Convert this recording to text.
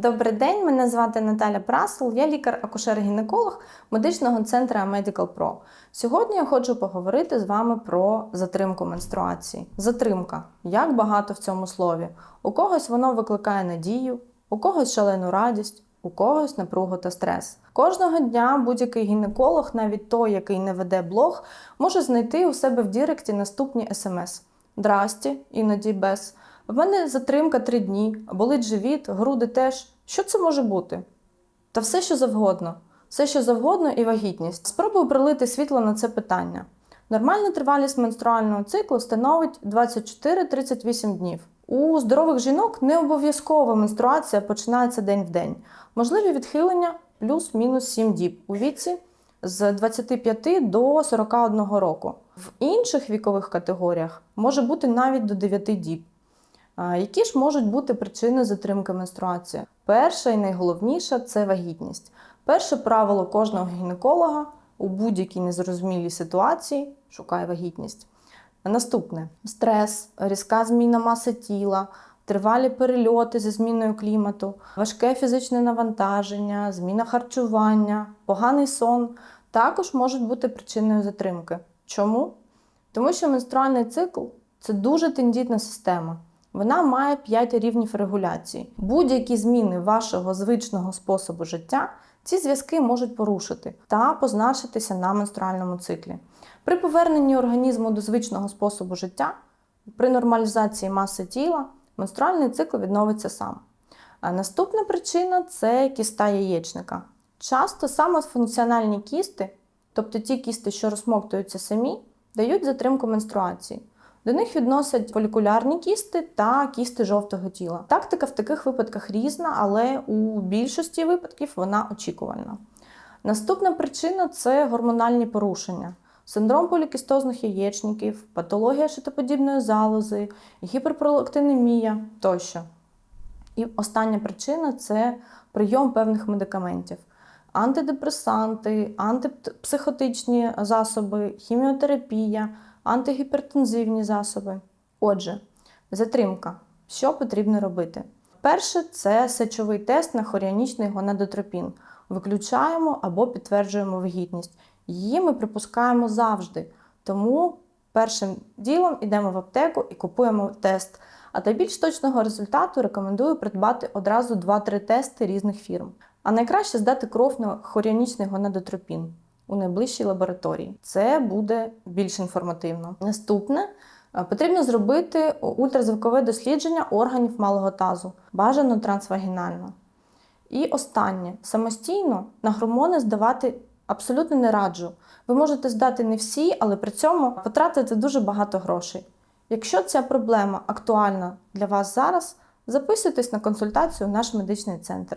Добрий день, мене звати Наталя Прасул, я лікар-акушер-гінеколог медичного центру Medical Pro. Сьогодні я хочу поговорити з вами про затримку менструації. Затримка як багато в цьому слові. У когось воно викликає надію, у когось шалену радість, у когось напругу та стрес. Кожного дня будь-який гінеколог, навіть той, який не веде блог, може знайти у себе в Діректі наступні смс. Здрасті, іноді без. В мене затримка три дні, болить живіт, груди теж. Що це може бути? Та все, що завгодно. Все, що завгодно, і вагітність. Спробую пролити світло на це питання. Нормальна тривалість менструального циклу становить 24-38 днів. У здорових жінок не обов'язкова менструація починається день в день. Можливі відхилення плюс-мінус 7 діб у віці з 25 до 41 року. В інших вікових категоріях може бути навіть до 9 діб. Які ж можуть бути причини затримки менструації? Перша і найголовніша це вагітність. Перше правило кожного гінеколога у будь-якій незрозумілій ситуації шукає вагітність. Наступне стрес, різка зміна маси тіла, тривалі перельоти зі зміною клімату, важке фізичне навантаження, зміна харчування, поганий сон також можуть бути причиною затримки. Чому? Тому що менструальний цикл це дуже тендітна система. Вона має 5 рівнів регуляції. Будь-які зміни вашого звичного способу життя ці зв'язки можуть порушити та позначитися на менструальному циклі. При поверненні організму до звичного способу життя, при нормалізації маси тіла, менструальний цикл відновиться сам. А наступна причина це кіста яєчника. Часто саме функціональні кісти, тобто ті кісти, що розсмоктуються самі, дають затримку менструації. До них відносять фолікулярні кісти та кісти жовтого тіла. Тактика в таких випадках різна, але у більшості випадків вона очікувальна. Наступна причина це гормональні порушення, синдром полікістозних яєчників, патологія шитоподібної залози, гіперпролактинемія тощо. І остання причина це прийом певних медикаментів. Антидепресанти, антипсихотичні засоби, хіміотерапія, антигіпертензивні засоби. Отже, затримка. Що потрібно робити? Перше це сечовий тест на хоріанічний гонадотропін. Виключаємо або підтверджуємо вагітність. Її ми припускаємо завжди. Тому першим ділом йдемо в аптеку і купуємо тест. А для більш точного результату рекомендую придбати одразу 2-3 тести різних фірм. А найкраще здати кров на хоріанічний гонадотропін у найближчій лабораторії. Це буде більш інформативно. Наступне е, потрібно зробити ультразвукове дослідження органів малого тазу, бажано трансвагінально. І останнє самостійно на гормони здавати абсолютно не раджу. Ви можете здати не всі, але при цьому потратити дуже багато грошей. Якщо ця проблема актуальна для вас зараз, записуйтесь на консультацію в наш медичний центр.